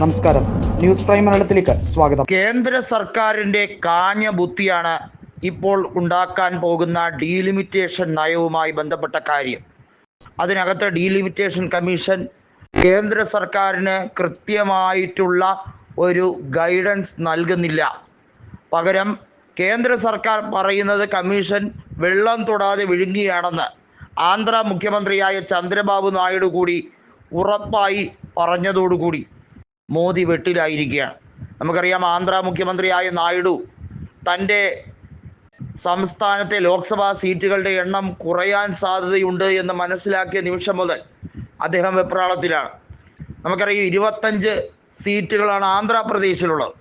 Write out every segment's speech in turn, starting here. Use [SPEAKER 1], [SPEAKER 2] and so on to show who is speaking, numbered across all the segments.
[SPEAKER 1] നമസ്കാരം. News prime മലയാളത്തിലേക്ക് സ്വാഗതം.
[SPEAKER 2] കേന്ദ്ര സർക്കാരിന്റെ കാഞ്ഞ ബുദ്ധിയാണ് ഇപ്പോൾ ഉണ്ടാക്കാൻ പോകുന്ന ഡീലിമിറ്റേഷൻ നയവുമായി ബന്ധപ്പെട്ട കാര്യം. അതിനകത്ത് ഡീലിമിറ്റേഷൻ കമ്മീഷൻ കേന്ദ്ര സർക്കാരിന് കൃത്യമായിട്ടുള്ള ഒരു ഗൈഡൻസ് നൽകുന്നില്ല. പകരം കേന്ദ്ര സർക്കാർ പറയുന്നത് കമ്മീഷൻ വെള്ളം തൊടാതെ വിഴുങ്ങിയാണെന്ന് ആന്ധ്ര മുഖ്യമന്ത്രിയായ ചന്ദ്രബാബു നായിഡു കൂടി ഉറപ്പായി പറഞ്ഞതോടുകൂടി. മോദി വെട്ടിലായിരിക്കുകയാണ് നമുക്കറിയാം ആന്ധ്ര മുഖ്യമന്ത്രിയായ നായിഡു തന്റെ സംസ്ഥാനത്തെ ലോക്സഭാ സീറ്റുകളുടെ എണ്ണം കുറയാൻ സാധ്യതയുണ്ട് എന്ന് മനസ്സിലാക്കിയ നിമിഷം മുതൽ അദ്ദേഹം വെപ്രാളത്തിലാണ്. നമുക്കറിയാം ഇരുപത്തഞ്ച് സീറ്റുകളാണ് ആന്ധ്രാപ്രദേശിലുള്ളത്.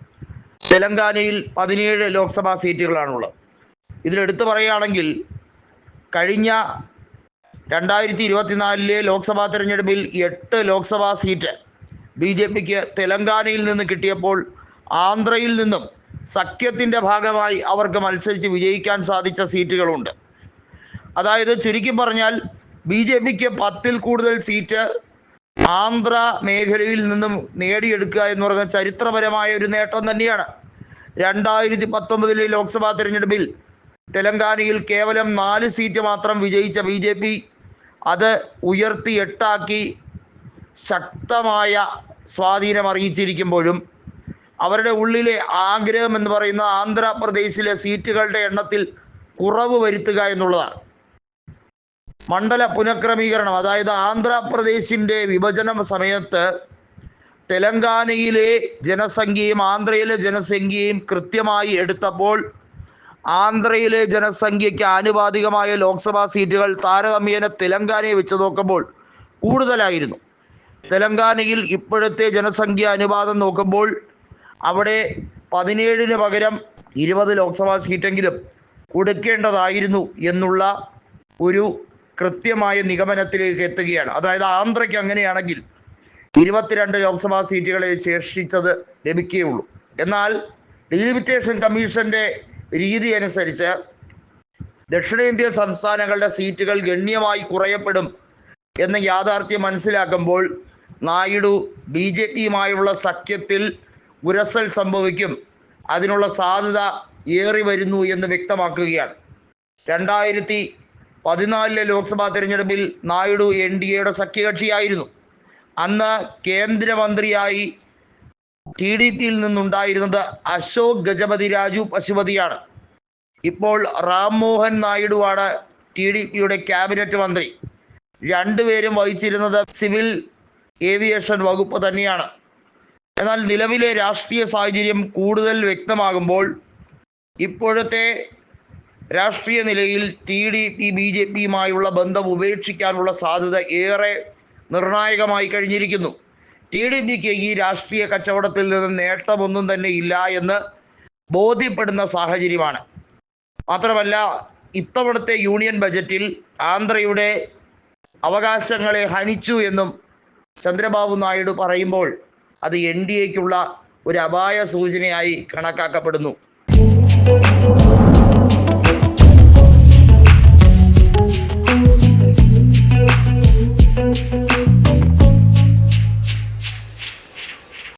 [SPEAKER 2] തെലങ്കാനയിൽ പതിനേഴ് ലോക്സഭാ സീറ്റുകളാണുള്ളത്. ഇതിലെടുത്തു പറയുകയാണെങ്കിൽ കഴിഞ്ഞ രണ്ടായിരത്തി ഇരുപത്തിനാലിലെ ലോക്സഭാ തെരഞ്ഞെടുപ്പിൽ എട്ട് ലോക്സഭാ സീറ്റ് ബി ജെ പിക്ക് തെലങ്കാനയിൽ നിന്ന് കിട്ടിയപ്പോൾ ആന്ധ്രയിൽ നിന്നും സഖ്യത്തിന്റെ ഭാഗമായി അവർക്ക് മത്സരിച്ച് വിജയിക്കാൻ സാധിച്ച സീറ്റുകളുണ്ട്. അതായത് ചുരുക്കി പറഞ്ഞാൽ ബി ജെ പിക്ക് പത്തിൽ കൂടുതൽ സീറ്റ് ആന്ധ്ര മേഖലയിൽ നിന്നും നേടിയെടുക്കുക എന്ന് പറയുന്ന ചരിത്രപരമായ ഒരു നേട്ടം തന്നെയാണ്. രണ്ടായിരത്തി പത്തൊമ്പതിലെ ലോക്സഭാ തിരഞ്ഞെടുപ്പിൽ തെലങ്കാനയിൽ കേവലം നാല് സീറ്റ് മാത്രം വിജയിച്ച ബി ജെ പി അത് ഉയർത്തി എട്ടാക്കി ശക്തമായ സ്വാധീനം അറിയിച്ചിരിക്കുമ്പോഴും അവരുടെ ഉള്ളിലെ ആഗ്രഹം എന്ന് പറയുന്ന ആന്ധ്രാപ്രദേശിലെ സീറ്റുകളുടെ എണ്ണത്തിൽ കുറവ് വരുത്തുക എന്നുള്ളതാണ്. മണ്ഡല പുനഃക്രമീകരണം അതായത് ആന്ധ്രാപ്രദേശിന്റെ വിഭജനം സമയത്ത് തെലങ്കാനയിലെ ജനസംഖ്യയും ആന്ധ്രയിലെ ജനസംഖ്യയും കൃത്യമായി എടുത്തപ്പോൾ ആന്ധ്രയിലെ ജനസംഖ്യയ്ക്ക് ആനുപാതികമായ ലോക്സഭാ സീറ്റുകൾ താരതമ്യേന തെലങ്കാനയെ വെച്ച് നോക്കുമ്പോൾ കൂടുതലായിരുന്നു. തെലങ്കാനയിൽ ഇപ്പോഴത്തെ ജനസംഖ്യ അനുപാതം നോക്കുമ്പോൾ അവിടെ പതിനേഴിന് പകരം ഇരുപത് ലോക്സഭാ സീറ്റെങ്കിലും കൊടുക്കേണ്ടതായിരുന്നു എന്നുള്ള ഒരു കൃത്യമായ നിഗമനത്തിലേക്ക് എത്തുകയാണ്. അതായത് ആന്ധ്രയ്ക്ക് അങ്ങനെയാണെങ്കിൽ ഇരുപത്തിരണ്ട് ലോക്സഭാ സീറ്റുകളെ ശേഷിച്ചത് ലഭിക്കുകയുള്ളൂ എന്നാൽ ഡീലിമിറ്റേഷൻ കമ്മീഷന്റെ രീതി അനുസരിച്ച് ദക്ഷിണേന്ത്യൻ സംസ്ഥാനങ്ങളുടെ സീറ്റുകൾ ഗണ്യമായി കുറയപ്പെടും എന്ന യാഥാർത്ഥ്യം മനസ്സിലാക്കുമ്പോൾ നായിഡു ബി ജെ പിയുമായുള്ള സഖ്യത്തിൽ ഉരസൽ സംഭവിക്കും. അതിനുള്ള സാധ്യത ഏറി വരുന്നു എന്ന് വ്യക്തമാക്കുകയാണ്. രണ്ടായിരത്തി പതിനാലിലെ ലോക്സഭാ തെരഞ്ഞെടുപ്പിൽ നായിഡു എൻ ഡി എയുടെ സഖ്യകക്ഷിയായിരുന്നു. അന്ന് കേന്ദ്രമന്ത്രിയായി ടി ഡി പിയിൽ നിന്നുണ്ടായിരുന്നത് അശോക് ഗജപതി രാജു പശുപതിയാണ്. ഇപ്പോൾ റാം മോഹൻ നായിഡുവാണ് ടി ഡി പിയുടെ ക്യാബിനറ്റ് മന്ത്രി. രണ്ടുപേരും വഹിച്ചിരുന്നത് സിവിൽ ഏവിയേഷൻ വകുപ്പ് തന്നെയാണ്. എന്നാൽ നിലവിലെ രാഷ്ട്രീയ സാഹചര്യം കൂടുതൽ വ്യക്തമാകുമ്പോൾ ഇപ്പോഴത്തെ രാഷ്ട്രീയ നിലയിൽ T D P B J പിയുമായുള്ള ബന്ധം ഉപേക്ഷിക്കാനുള്ള സാധ്യത ഏറെ നിർണായകമായി കഴിഞ്ഞിരിക്കുന്നു. ടി ഡി പിക്ക് ഈ രാഷ്ട്രീയ കച്ചവടത്തിൽ നിന്ന് നേട്ടമൊന്നും തന്നെ ഇല്ല എന്ന് ബോധ്യപ്പെടുന്ന സാഹചര്യമാണ്. മാത്രമല്ല ഇത്തവണത്തെ യൂണിയൻ ബജറ്റിൽ ആന്ധ്രയുടെ അവകാശങ്ങളെ ഹനിച്ചു എന്നും ചന്ദ്രബാബു നായിഡു പറയുമ്പോൾ അത് എൻ ഡി എക്കുള്ള ഒരു അപായ സൂചനയായി കണക്കാക്കപ്പെടുന്നു.